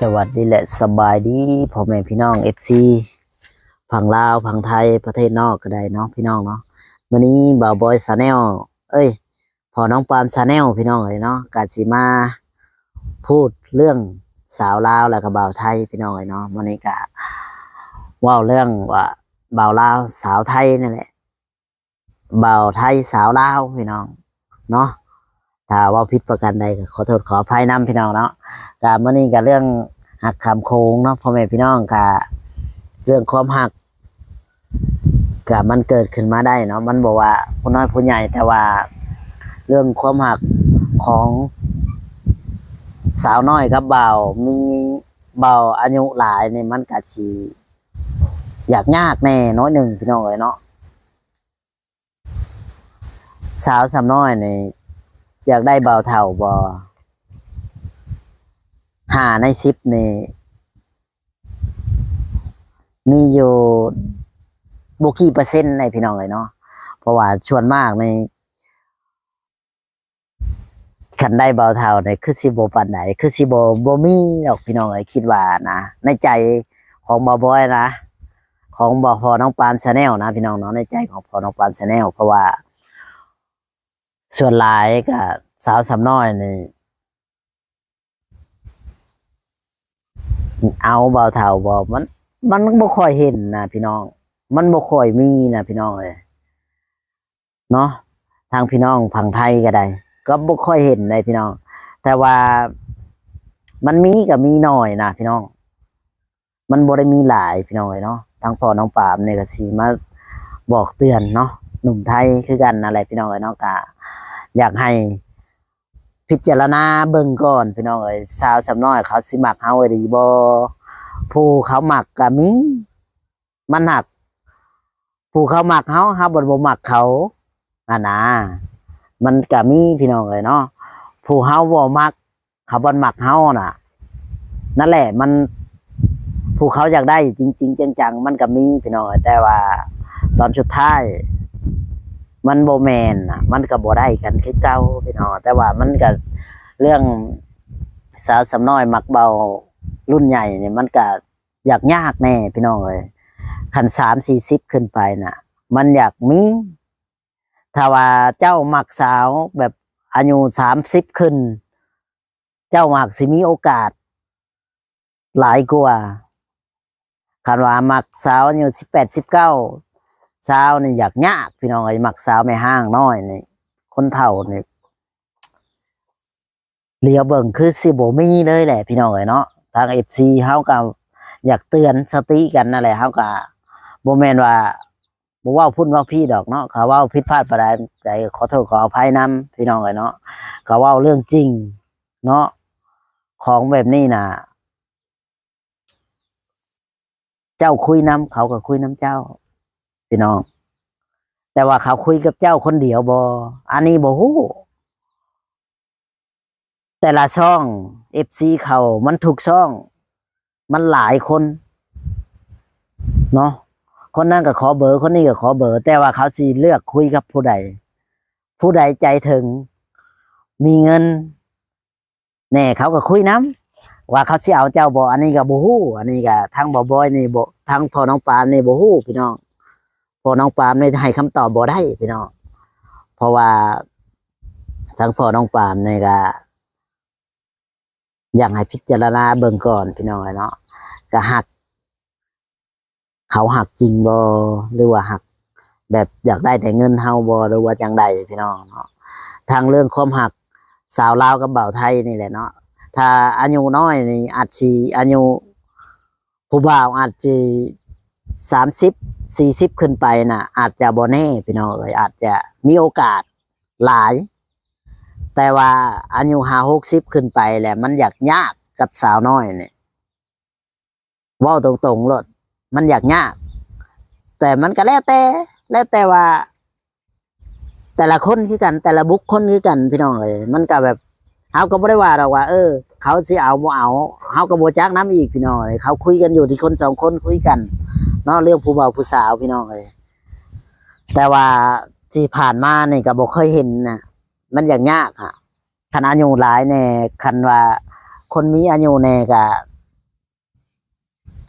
สวัสดีและสบายดีพ่อแม่พี่น้องเอฟซีฝั่งลาวฝั่งไทยประเทศนอกก็ได้เนาะพี่น้องเนาะวันนี้บ่าวบอยซาแนลเอ้ยพอน้องปามซาแนลพี่น้องเลยเนาะกาสิมาพูดเรื่องสาวลาวแล้วก็บ่าวไทยพี่น้องเลยเนาะวันนี้ก็เว่าเรื่องว่าบ่าวลาวสาวไทยนั่นแหละบ่าวไทยสาวลาวพี่น้องเนาะ ถ้าว่าผิดประการใดก็ขอโทษขออภัยนํพี่น้องเนาะกะมื่อนี้กับเรื่องหักคำโค้งเนาะพ่อแม่พี่น้องกะเรื่องความหักกะมันเกิดขึ้นมาได้เนาะมันบอกว่าผู้น้อยผู้ใหญ่แต่ว่าเรื่องความหักของสาวน้อยกับเบามีเบาอายุหลายเนี่มันกะชีอยากยากแน่น้อยหนึ่งพี่น้องเลยเนาะสาวสำน้อยเนี่ อยากได้เบาเท่าบอหาในชิปนี่มีอยู่บกี่เปอร์เซ็นต์ในพี่น้องเลยเนาะเพราะว่าชวนมากในขันได้เบาเท่าในคือสิโบปันไหนคือสิโบโบมีดอกพี่น้องเลยคิดว่านะในใจของบอบอยนะ ของบอพอน้องปานชาแนลนะพี่น้องเนาะในใจของพอน้องปานชาแนลเพราะว่า ส่วนหลายกับสาวสำน้อยนี่เอาเบาเท่าบอมัน มันบ่ค่อยเห็นนะพี่น้อง มันบ่ค่อยมีนะพี่น้องเลยเนาะทางพี่น้องพังไทยก็ได้ ก็บ่ค่อยเห็นเลยพี่น้อง แต่ว่ามันมีกับมีน้อยนะพี่น้อง มันบ่ได้มีหลายพี่น้องเลยเนาะทางพ่อน้องปามเนี่ยก็สิมาบอกเตือนเนาะหนุ่มไทยคือกันอะไรพี่น้องเลยเนาะกะ อยากให้พิจารณาเบิ่งก่อนพี่น้องเอ้ยสาวสำน้อยเขาสิมักเฮาหรือบ่ผู้เขาหมักก็มีมันหัก ผู้เขาหมักเฮาเฮาบ่บ่มักเขาอะนะมันก็มีพี่น้องเอ้ยเนาะผู้เฮาบ่มัก เขาบ่มักเฮาน่ะ นั่นแหละมันผู้เขาอยากได้จริง ๆ จังๆมันก็มีพี่น้องเอ้ยแต่ว่า ตอนสุดท้าย มันโบแมนอะ มันก็บ่ได้กันคือเก่าพี่น้องแต่ว่ามันก็เรื่องสาวสำน้อยมักเบารุ่นใหญ่เนี่ยมันก็อยากยากแน่พี่น้องเอ้ยขันสามสี่สิบขึ้นไปน่ะ มันอยากมีถ้าว่าเจ้าหมักสาวแบบอายุสามสิบขึ้น เจ้าหมักสิมีโอกาส หลายกว่าคันว่าหมักสาวอายุสิบแปดสิบเก้า สาวนี่อยากยาพี่น้องไอ้มักสาวไม่ห้างน้อยนี่คนเฒ่านี่เลียวเบิ่งคือสิบ่มีเลยแหละ พี่น้องเอ้ยเนาะทาง FC เฮาก็อยากเตือนสติกันนั่นแหละเฮาก็บ่แม่นว่าบ่ว้าพุ่นว้าพี่ดอกเนาะเขาว้าผิดพลาดประใดใดขอโทษขออภัยนํพี่น้องเอ้ยเนาะเขาว้าเรื่องจริง เนาะของแบบนี้น่ะ เจ้าคุยนํเขาก็คุยนํเจ้า พี่น้อง แต่ว่าเขาคุยกับเจ้าคนเดียวบออันนี้บอฮู้แต่ละช่องเอฟซีเขามันถูกช่อง มันหลายคนเนาะคนนั้นก็ขอเบอร์คนนี้ก็ขอเบอร์ แต่ว่าเขาสิเลือกคุยกับผู้ใด ผู้ใดใจถึง มีเงินแน่เขาก็คุยน้ำว่าเขาสิเอาเจ้าบออันนี้ก็บอฮู้อันนี้ก็ทางบอบอยนี่บทางพ่อน้องปามนี่บอฮู้พี่น้อง พอน้องปามเนี่ยให้คำตอบบ่ได้พี่น้องเพราะว่าทั้งพ่อน้องปามเนี่ยก็อยากให้พิจารณาเบิ่งก่อนพี่น้องเนาะก็หัก เขาหักจริงบ่หรือว่าหัก แบบอยากได้แต่เงินเฮาบ่หรือว่าจังใดพี่น้องเนาะทางเรื่องความหักสาวลาวกับบ่าวไทยนี่แหละเนาะถ้าอายุน้อยนี่อาจสิอายุผู้บ่าวอาจจะ สามสิบสี่สิบขึ้นไปน่ะ อาจจะบแน่พี่น้องเอยอาจจะมีโอกาสหลาย แต่ว่าอายุห้าหกสิบขึ้นไปแหละมันอยากยากกับสาวน้อยเนี่ยว่าตรงๆเลยมันอยากยาก แต่มันก็แล้วแต่แล้วแต่ว่า แต่ละคนคือกัน แต่ละบุคคลคือกันพี่น้องเอ้ยมันก็แบบเขาก็ไม่ได้ว่าหรอกว่า เออ เขาสิเอาบ่เอาเขาก็บ่จักน้ำอีกพี่น้องเอ้ยเขาคุยกันอยู่ที่คนสองคนคุยกัน เนาะเรื่องผู้บ่าวผู้สาวพี่น้องเลยแต่ว่าที่ผ่านมานี่ก็บอกเคยเห็นนะมันอย่างยากค่ะคันอายุหลายแน่คันว่า คนมีอายุแน่ก็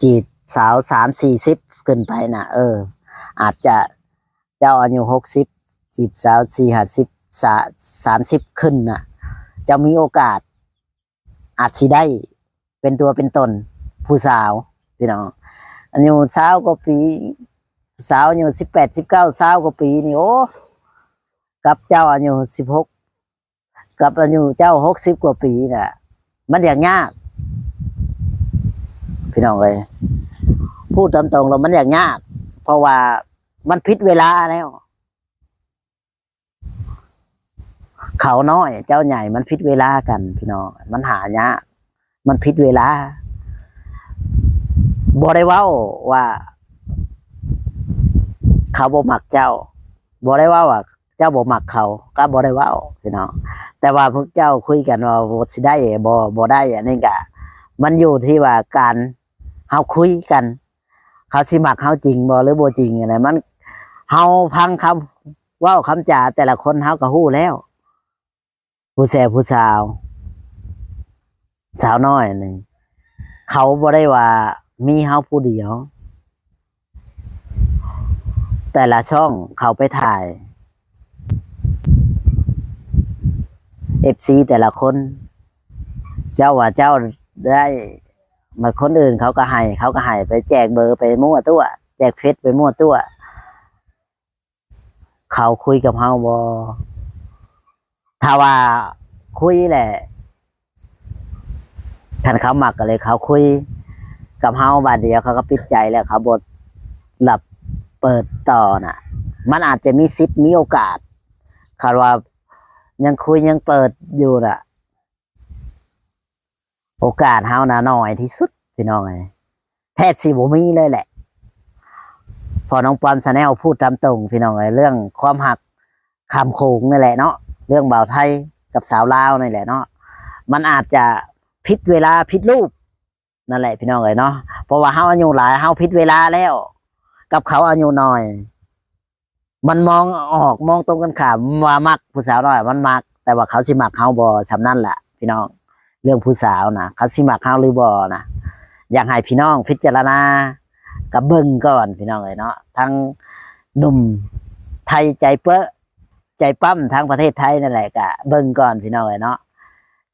จีบสาวสามสี่สิบขึ้นไปนะเออ อาจจะเจ้าอายุหกสิบจีบสาวสี่ห้าสิบสามสิบขึ้นนะจะมีโอกาส อาจสิได้เป็นตัวเป็นตนผู้สาวพี่น้อง อายุสาวกว่าปี สาวอายุสิบแปดสิบเก้าสาวกว่าปีนี่โอ้กับเจ้าอายุสิบหกกับอายุเจ้าหกสิบกว่าปีน่ะ มันอย่างยาก พี่น้องเลยพูดตามตรงๆแล้วมันอย่างยาก เพราะว่ามันผิดเวลาแล้ว เขาน้อย เจ้าใหญ่มันผิดเวลากัน พี่น้องมันหายากมันผิดเวลา บ่ได้เว้าว่า เขาบ่มักเจ้าบ่ได้ว่าว่า เจ้าบ่มักเขา ก็บ่ได้ว้าพี่น้องแต่ว่าพวกเจ้าคุยกันว่าบ่สิได้บ่บ่ได้อันนี้ก็มันอยู่ที่ว่าการเฮาคุยกัน เขาสิมักเฮาจริงบ่หรือบ่จริงอะไรมันเฮาพังคำเว้าคำจาแต่ละคนเฮาก็ฮู้แล้ว ผู้แซ่ผู้สาว สาวน้อยนี่เขาบ่ได้ว่า มีเฮาผู้เดียว แต่ละช่องเขาไปถ่ายเอฟซีแต่ละคน เจ้าว่าเจ้าได้มาคนอื่นเขาก็ให้เขาก็ให้ไปแจกเบอร์ไปมั่วตัว แจกเฟซไปมั่วตัว เขาคุยกับเฮาบอถ้าว่าคุยแหละคันเขาหมักกันเลยเขาคุย กับเฮาบาดเดียวเขาก็ปิดใจแล้วเขาบดหลับเปิดต่อน่ะ มันอาจจะมีสิทธิ์มีโอกาสคาดว่ายังคุยยังเปิดอยู่น่ะ โอกาสเฮานะน้อยที่สุดพี่น้องไอ้แทบสิบ่มีเลยแหละ พอน้องปอนสแนลพูดตามตรงพี่น้องไอ้เรื่องความหักคำโคงนี่แหละเนาะเรื่องบ่าวไทยกับสาวลาวนี่แหละเนาะมันอาจจะผิดเวลาผิดรูป นั่นแหละพี่น้องเอ้ยเนาะเพราะว่าเฮาอายุหลายเฮาผิดเวลาแล้ว กับเขาอายุน้อย มันมองออกมองตรงกันข้ามว่ามักผู้สาวน้อย มันมัก แต่ว่าเขาสิมักเขาบอสำนั่นแหละพี่น้อง เรื่องผู้สาวนะเขาสิมักเขาหรือบอนะอยากให้พี่น้องพิจารณากับเบิ้งก่อนพี่น้องเลยเนาะทั้งหนุ่มไทยใจเป้อใจปั้มทั้งประเทศไทยนั่นแหละกะเบิ้งก่อนพี่น้องเลยเนาะ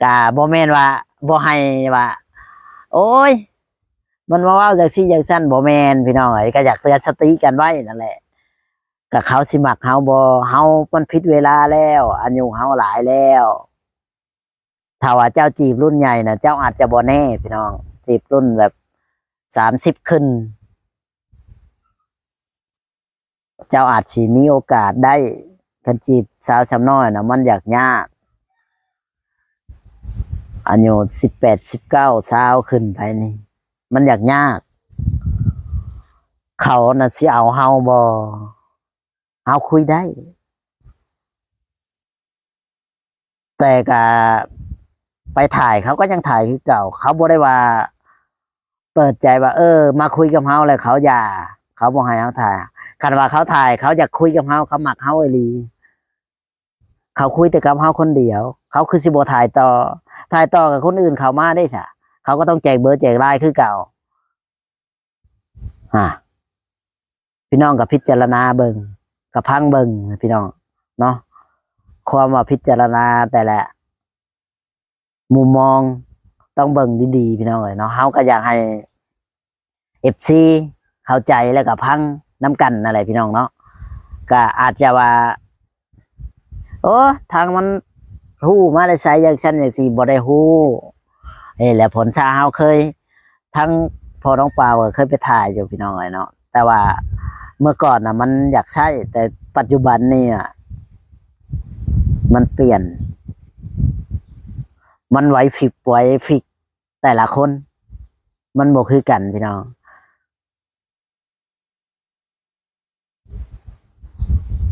กะบ่แม่นว่าบ่ให้ว่า โอ้ย มันมาเว่าจากซี่จากสั้นบ่แมนพี่น้องไอ้ก็อยากเตือนสติกันไว้นั่นแหละกับเขาสิมักเฮาบ่เฮามันผิดเวลาแล้วอายุเฮาหลายแล้วถ้าว่าเจ้าจีบรุ่นใหญ่นะเจ้าอาจจะบ่แน่พี่น้อง จีบรุ่นแบบสามสิบขึ้น เจ้าอาจสิมีโอกาสได้กันจีบสาวชำน้อยนะมันอยากยาก อายุสิบแปดสิบเก้าสาขึ้นไปนี่ มันอยากยาก เขาน่ะสิเอาเฮาบ่เฮาคุยได้ แต่ก็ไปถ่ายเขาก็ยังถ่ายคือเก่า เขาบ่ได้ว่า เปิดใจว่า เออ มาคุยกับเฮาแล้วเขาอย่า เขาบ่ให้เฮาถ่ายคันว่าเขาถ่าย เขาอยากคุยกับเฮาเขาหมักเฮาอีหลีเขาคุยแต่กับเฮาคนเดียว เขาคือสิบถ่ายต่อ ถ่ายต่อกับคนอื่นเขามาได้ซะเขาก็ต้องแจกเบอร์แจกไลน์คือเก่าฮะพี่น้องกับพิจารณาเบิงกับพังเบิงพี่น้องเนาะความว่าพิจารณาแต่ละ มุมมองต้องเบิงดีๆพี่น้องเลยเนาะเฮาก็อยากให้เอฟซีเข้าใจแล้วก็พังน้ำกันอะไรพี่น้องเนาะก็อาจจะว่า โอ้ทางมัน ฮู้มาเลยใส่อย่างฉันอย่างสี่บ่ได้ฮู้เอ้แหละผลชาเฮาเคย ทั้งพอน้องเปล่าก็เคยไปถ่ายอยู่พี่น้องไอ้เนาะแต่ว่าเมื่อก่อนนะมันอยากใช่แต่ปัจจุบันนี่ยมันเปลี่ยน มันไหวฟิกไหวฟิก แต่ละคน มันบอกคือกันพี่น้อง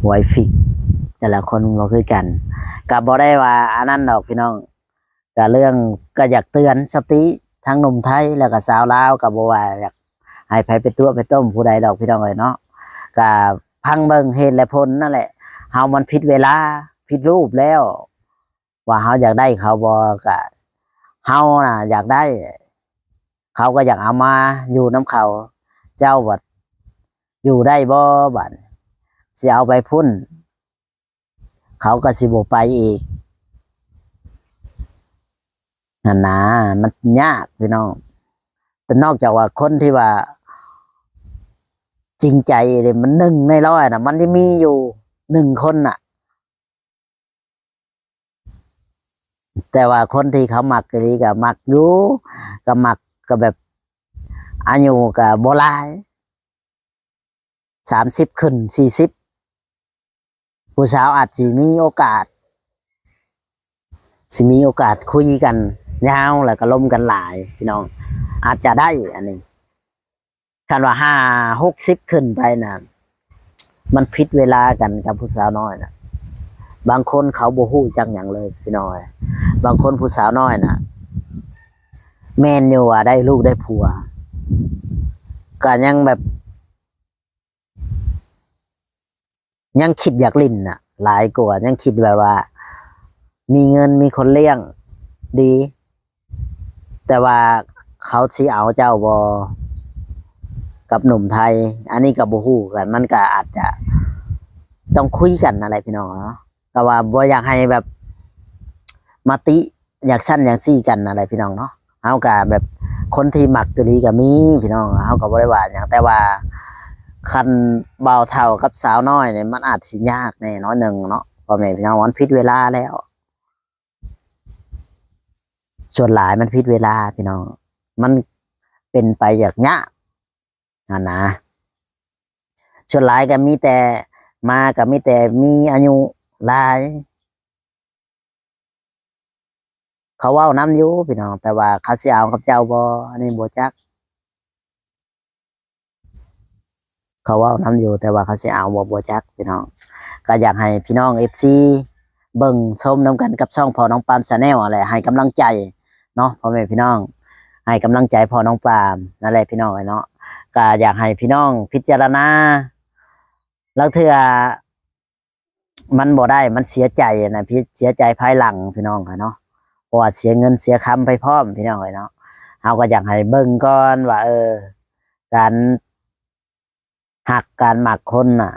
ไหวฟิก แต่ละคนบอกคือกันกับบอได้ว่าอันนั้นดอกพี่น้องก็เรื่องก็อยากเตือนสติทั้งหนุ่มไทยแล้วก็สาวลาวกับบัว่าอยากให้ไปเป็นตัวไปต้มผู้ใดดอกพี่น้องเลยเนาะก็พังเบิงเหตุและผลนั่นแหละเฮามันผิดเวลาผิดรูปแล้ว ว่าเฮาอยากได้เขาบอกะเฮาน่ะ อยากได้ เขาก็อยากเอามาอยู่น้ำเขา เจ้าบัดอยู่ได้บ่บัดสิเอาไปพุ่น เขาก็สิบไปอีกนั่นนะมันยากพี่น้อง แต่นอกจากว่าคนที่ว่า จริงใจเลยมันหนึ่งในร้อยนะมันที่มีอยู่หนึ่งคนน่ะ แต่ว่าคนที่เขาหมักกะลีก็มักอยู่ก็มักก็แบบอายุก็โบหลายสามสิบขึ้นสี่สิบ ผู้สาวอาจจะมีโอกาสสิมีโอกาสคุยกันยาวแล้วก็ล้มกันหลายพี่น้อง อาจจะได้อันนี้คันว่าห้าหกสิบขึ้นไปนะมันผิดเวลากันกับผู้สาวน้อยนะบางคนเขาโบ่ฮู้จังอย่างเลยพี่น้อย บางคนผู้สาวน้อยนะแมนอยู่ว่าได้ลูกได้ผัวก็ยังแบบ ยังคิดอยากลิ้นน่ะ หลายกว่ายังคิดแบบว่า มีเงินมีคนเลี้ยงดี แต่ว่าเขาสิเอาเจ้าบอกับหนุ่มไทย อันนี้กับบูฮูกัน มันก็อาจจะต้องคุยกันอะไรพี่น้องเนาะก็ว่าบ่อยากให้แบบมาติอยากสั้นอยากซี่กันอะไรพี่น้องเนาะเอากะแบบคนที่หมักก็ดีกับมีพี่น้องเอากับ่ได้ว่าอย่างแต่ว่า คันเบาเท่ากับสาวน้อยเนี่ยมันอาจสิยากแน่น้อยหนึ่งเนาะพ่อแม่พี่น้องมันผิดเวลาแล้ว ส่วนหลายมันผิดเวลาพี่น้อง มันเป็นไปอย่างเนี้ยนะส่วนหลายก็มีแต่มาก็มีแต่มีอายุหลาย เขาเว้าน้ำอยู่พี่น้อง แต่ว่าเขาสิเอากับเจ้าบออันนี้บ่จัก เขาว้าน้ำอยู่แต่ว่าเขาสิเอาบ่บ่จักพี่น้อง ก็อยากให้พี่น้องเอฟซีเบิ่งชมน้ำกันกับช่องพอน้องปามชาแนลอะไรให้กำลังใจเนาะพ่อแม่พี่น้อง ให้กำลังใจพ่อน้องปามนั่นแหละพี่น้องเนาะก็อยากให้พี่น้องพิจารณาแล้วเถื่อมันบ่ได้มันเสียใจนะพี่เสียใจภายหลังพี่น้องค่ะเนาะเพราะว่าเสียเงินเสียคำไปพร้อมพี่น้องเลยเนาะเราก็อยากให้เบิ่งก่อนว่า เออ การ หักการหมักคนน่ะ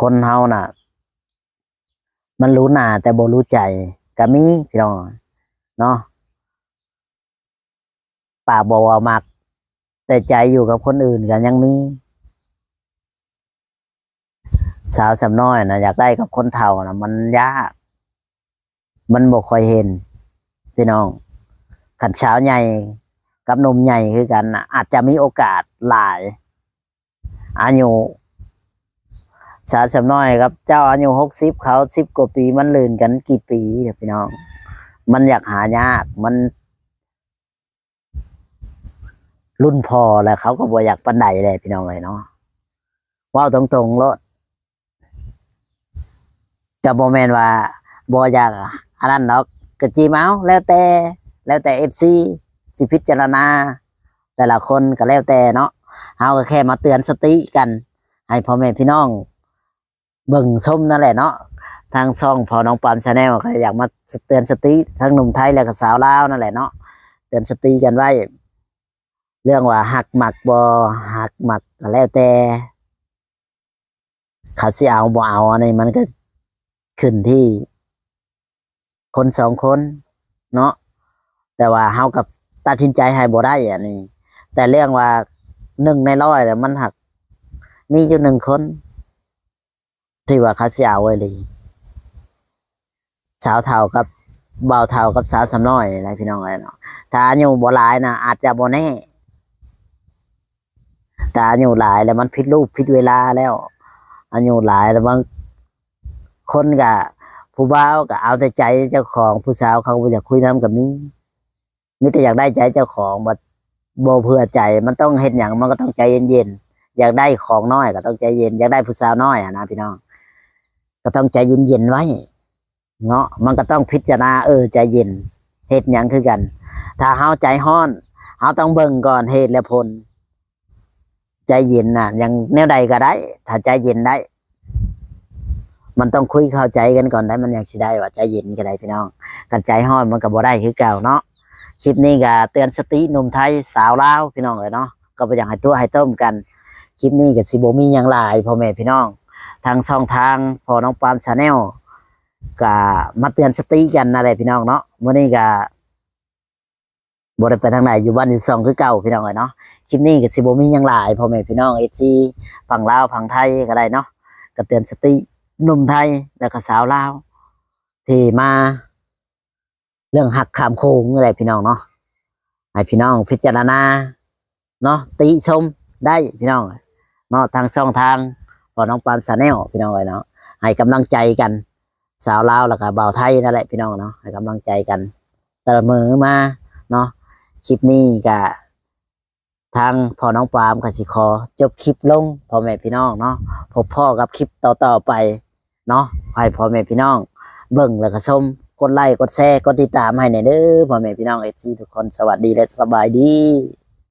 คนเฮาน่ะ มันรู้หน้าแต่บ่รู้ใจก็มีพี่น้องเนาะปากบอกว่ามัก แต่ใจอยู่กับคนอื่นกันยังมี สาวสำน้อยนะอยากได้กับคนเฒ่านะมันยากมันบ่ค่อยเห็น พี่น้อง ขันเช้าวใหญ่กับนมใหญ่คือกันนะอาจจะมีโอกาสหลาย อายุสาสำน้อยครับ เจ้าอายุหกสิบเขาสิบกว่าปีมันลื่นกันกี่ปีเนี่ยพี่น้อง มันอยากหายากมัน รุ่นพอแล้วเขาก็บ่อยากปันใดเลยพี่น้องเลยเนาะว่าตรงๆรถกับโมเมนว่าบ่อยากอันนั้นเนาะกระจีเมาแล้วแต่ แล้วแต่เอฟซีสิพิจารณา แต่ละคนก็แล้วแต่เนาะ เฮาก็แค่มาเตือนสติกัน ให้พ่อแม่พี่น้อง เบิ่งชมนั่นแหละเนาะทางช่องพอน้องปามชาแนลก็อยากมาเตือนสติทั้งหนุ่มไทยและก็สาวลาวนั่นแหละเนาะเตือนสติกันไว้ เรื่องว่าหักหมักบอหักหมักก็แล้วแต่เขาสิเอาบ่เอาอันนี้มันก็ขึ้นที่ คนสองคน เนาะแต่ว่าเฮากับตัดสินใจให้บ่ได้อันนี้ แต่เรื่องว่า หนึ่งในร้อยเนี่ยมันหัก มีอยู่หนึ่งคน ที่ว่าเขาสิเอาไว้เลยสาวเท่ากับเบาเท่ากับสาวสำน้อยอะไรพี่น้องอะไรเนาะถ้าอายุบ่หลายนะอาจจะบ่แน่แต่อายุหลายแล้วมันผิดรูปผิดเวลาแล้วอายุหลายแล้วบางคนก็ผู้บ่าวก็เอาแต่ใจเจ้าของผู้สาวเขาบ่อยากคุยน้ำกับมีมีแต่อยากได้ใจเจ้าของบัด บเพื่อใจมันต้องเห็นอย่างมันก็ต้องใจเย็นๆอยากได้ของน้อยก็ต้องใจเย็นอยากได้ผู้สาวน้อยอะนะพี่น้องก็ต้องใจเย็นๆไว้เนาะมันก็ต้องพิจารณาเออใจเย็นเหตุหยังคือกัน ถ้าเฮาใจห้อนเฮาต้องเบิ่งก่อนเหตุและผล ใจเย็นน่ะยังแนวใดก็ได้ ถ้าใจเย็นได้ มันต้องคุยเข้าใจกันก่อนได้ มันอยากสิได้ว่าใจเย็นก็ได้พี่น้องกันใจห้อนมันก็บ่ได้คือเก่าเนาะ คลิปนี้ก็เตือนสติหนุ่มไทยสาวลาวพี่น้องเลยเนาะก็ไปอย่ากให้ตัวให้ต้มกันคลิปนี้ก็สิบ่มีหยังหลายพ่อแม่พี่น้อง ทางช่องทางพอน้องปามชาแนลก็มาเตือนสติกันนั่นแหละพี่น้องเนาะมื้อนี้ก็บ่ได้ไปทางไหนอยู่บ้านอยู่ซองคือเก่าพี่น้องเลยเนาะคลิปนี้ก็สิบ่มีหยังหลายพ่อแม่พี่น้อง FC ฝั่งลาวฝั่งไทยก็ได้เนาะก็เตือนสติหนุ่มไทยแล้วก็สาวลาวที่มา เรื่องหักขามโค้งอะไรพี่น้องเนาะให้พี่น้องพิจารณาเนาะติชมได้พี่น้องเนาะทางช่องทางพอน้องปามสาแนลพี่น้องเลยเนาะให้กำลังใจกัน สาวลาวแล้วก็บ่าวไทยนั่นแหละพี่น้องเนาะให้กำลังใจกันเติมมือมาเนาะคลิปนี้ก็ทางพอน้องปามกับสิคอ จบคลิปลงพ่อแม่พี่น้องเนาะพบพ่อกับคลิปต่อๆไปเนาะให้พ่อแม่พี่น้อง เบิ่งแล้วก็ชม กดไลค์กดแชร์กดติดตามให้หนอยเด้อพ่อแม่พี่น้องเอฟซีทุกคนสวัสดีและสบายดี